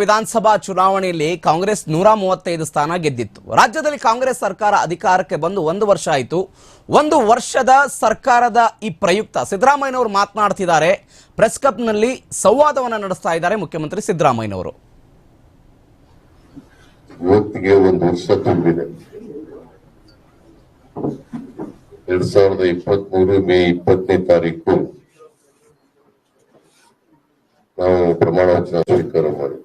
ವಿಧಾನಸಭಾ ಚುನಾವಣೆಯಲ್ಲಿ ಕಾಂಗ್ರೆಸ್ ನೂರ ಮೂವತ್ತೈದು ಸ್ಥಾನ ಗೆದ್ದಿತ್ತು. ರಾಜ್ಯದಲ್ಲಿ ಕಾಂಗ್ರೆಸ್ ಸರ್ಕಾರ ಅಧಿಕಾರಕ್ಕೆ ಬಂದು ಒಂದು ವರ್ಷ ಆಯಿತು. ಒಂದು ವರ್ಷದ ಸರ್ಕಾರದ ಈ ಪ್ರಯುಕ್ತ ಸಿದ್ದರಾಮಯ್ಯನವರು ಮಾತನಾಡ್ತಿದ್ದಾರೆ. ಪ್ರೆಸ್ ಕ್ಲಬ್ನಲ್ಲಿ ಸಂವಾದವನ್ನು ನಡೆಸ್ತಾ ಇದ್ದಾರೆ ಮುಖ್ಯಮಂತ್ರಿ ಸಿದ್ದರಾಮಯ್ಯನವರು. ಇವತ್ತಿಗೆ ಒಂದು ವರ್ಷ ತುಂಬಿದೆ. ಎರಡ್ ಸಾವಿರದ ಇಪ್ಪತ್ತ್ ಮೇ ಇಪ್ಪತ್ತನೇ ತಾರೀಕು ನಾವು ಪ್ರಮಾಣ ವಚನ ಸ್ವೀಕಾರ ಮಾಡಿ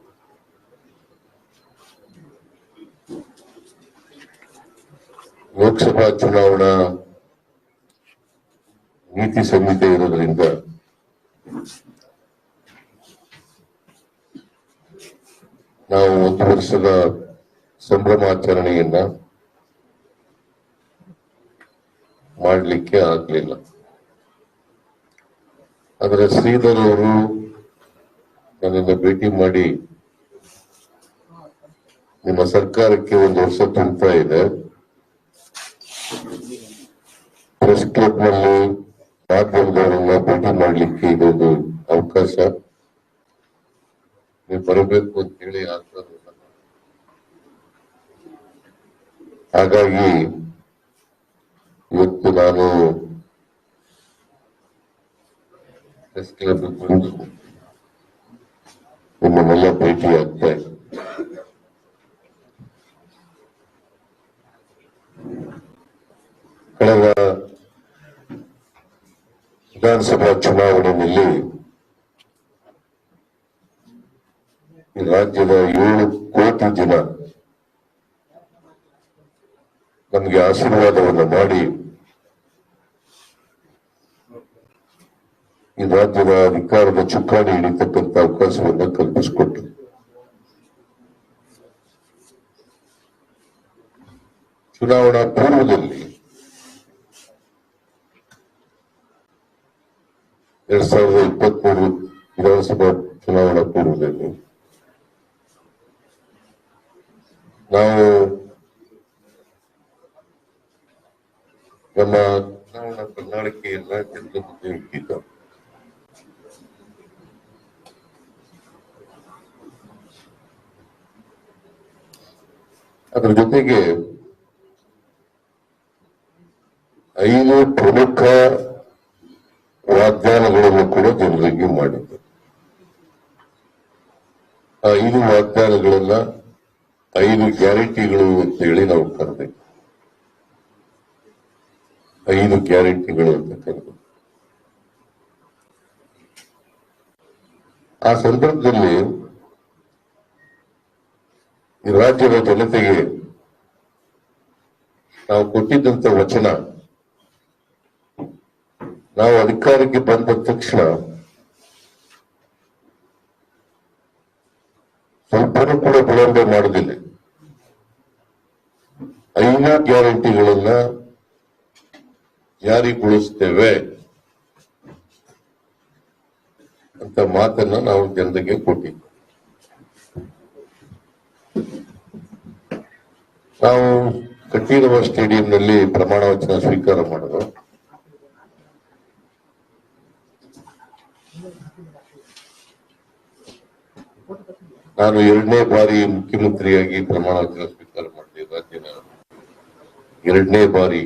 ಲೋಕಸಭಾ ಚುನಾವಣಾ ನೀತಿ ಸಂಹಿತೆ ಇರೋದ್ರಿಂದ ನಾವು ಒಂದು ವರ್ಷದ ಸಂಭ್ರಮಾಚರಣೆಯನ್ನ ಮಾಡಲಿಕ್ಕೆ ಆಗ್ಲಿಲ್ಲ. ಆದರೆ ಶ್ರೀಧರ್ ಅವರು ನನ್ನನ್ನು ಭೇಟಿ ಮಾಡಿ ನಿಮ್ಮ ಸರ್ಕಾರಕ್ಕೆ ಒಂದು ವರ್ಷ ತುಂಬ್ತಾ ಇದೆ. ಪ್ರೆಸ್ ಕ್ಲಬ್ನಲ್ಲಿ ಮಾಧ್ಯಮದವರೆಲ್ಲ ಭೇಟಿ ಮಾಡ್ಲಿಕ್ಕೆ ಇದೊಂದು ಅವಕಾಶ ನೀವು ಬರಬೇಕು ಅಂತ ಹೇಳಿ ಹಾಗಾಗಿ ಇವತ್ತು ನಾನು ಪ್ರೆಸ್ ಕ್ಲಬ್ ಬಂದು ನಿಮ್ಮನ್ನೆಲ್ಲ ಭೇಟಿ ಆಗ್ತಾ. ಕಳೆದ ವಿಧಾನಸಭಾ ಚುನಾವಣೆಯಲ್ಲಿ ರಾಜ್ಯದ ಏಳು ಕೋಟಿ ಜನ ನಮಗೆ ಆಶೀರ್ವಾದವನ್ನು ಮಾಡಿ ಈ ರಾಜ್ಯದ ಅಧಿಕಾರದ ಚುಕ್ಕಾಣಿ ಹಿಡಿತಕ್ಕಂಥ ಅವಕಾಶವನ್ನು ಕಲ್ಪಿಸಿಕೊಟ್ರು. ಚುನಾವಣಾ ಪೂರ್ವದಲ್ಲಿ ಎರಡ್ ಸಾವಿರದ ಇಪ್ಪತ್ಮೂರು ವಿಧಾನಸಭಾ ಚುನಾವಣಾ ಪೂರ್ವದಲ್ಲಿ ನಾವು ನಮ್ಮ ಚುನಾವಣಾ ಪ್ರಣಾಳಿಕೆಯನ್ನ ಜನರ ಮುಂದೆ ಇಟ್ಟಿದ್ದ ಅದ್ರ ಜೊತೆಗೆ ಐದು ಪ್ರಮುಖ ವಾಗ್ದಾನಗಳನ್ನು ಕೂಡ ಜನರಿಗೆ ಮಾಡಿದ್ದು ಆ ಐದು ವಾಗ್ದಾನಗಳನ್ನ, ಐದು ಗ್ಯಾರಂಟಿಗಳು ಅಂತ ಹೇಳಿ ನಾವು ಕರೆದೆ ಐದು ಗ್ಯಾರಂಟಿಗಳು ಅಂತ ಕರೆದು ಆ ಸಂದರ್ಭದಲ್ಲಿ ರಾಜ್ಯದ ಜನತೆಗೆ ನಾವು ಕೊಟ್ಟಿದ್ದಂತ ವಚನ, ನಾವು ಅಧಿಕಾರಕ್ಕೆ ಬಂದ ತಕ್ಷಣ ಸ್ವಲ್ಪನೂ ಕೂಡ ವಿಳಂಬ ಮಾಡುದಿಲ್ಲ. ಐದು ಗ್ಯಾರಂಟಿಗಳನ್ನ ಜಾರಿಗೊಳಿಸ್ತೇವೆ ಅಂತ ಮಾತನ್ನ ನಾವು ಜನರಿಗೆ ಕೊಟ್ಟಿದ್ವಿ ನಾವು ಕಟ್ಟಿರುವ ಸ್ಟೇಡಿಯಂನಲ್ಲಿ ಪ್ರಮಾಣ ವಚನ ಸ್ವೀಕಾರ ಮಾಡಿದ್ರು ನಾನು ಎರಡನೇ ಬಾರಿ ಮುಖ್ಯಮಂತ್ರಿಯಾಗಿ ಪ್ರಮಾಣ ವಚನ ಸ್ವೀಕಾರ ಮಾಡಿದೆ ರಾಜ್ಯದ ಎರಡನೇ ಬಾರಿ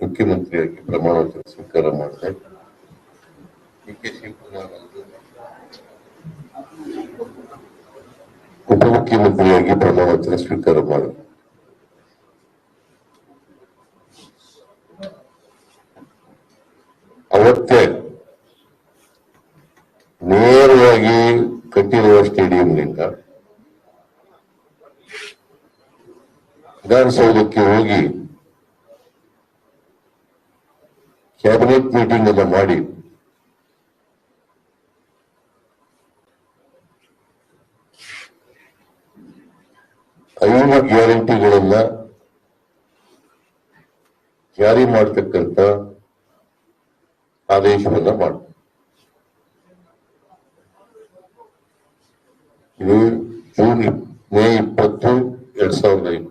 ಮುಖ್ಯಮಂತ್ರಿಯಾಗಿ ಪ್ರಮಾಣ ವಚನ ಸ್ವೀಕಾರ ಮಾಡಿದೆ. ಉಪಮುಖ್ಯಮಂತ್ರಿಯಾಗಿ ಪ್ರಮಾಣ ವಚನ ಸ್ವೀಕಾರ ಮಾಡಿದೆ ಅವತ್ತೇ ಕಟ್ಟಿರುವ ಸ್ಟೇಡಿಯಂನಿಂದ ವಿಧಾನಸೌಧಕ್ಕೆ ಹೋಗಿ ಕ್ಯಾಬಿನೆಟ್ ಮೀಟಿಂಗ್ ಎಲ್ಲ ಮಾಡಿ ಐದು ಗ್ಯಾರಂಟಿಗಳನ್ನ ಜಾರಿ ಮಾಡತಕ್ಕಂತ ಆದೇಶವನ್ನ ಮಾಡಿ ಏಳು ಜೂನ್ ಮೇ ಇಪ್ಪತ್ತು ಎರಡು ಸಾವಿರದ ಐದು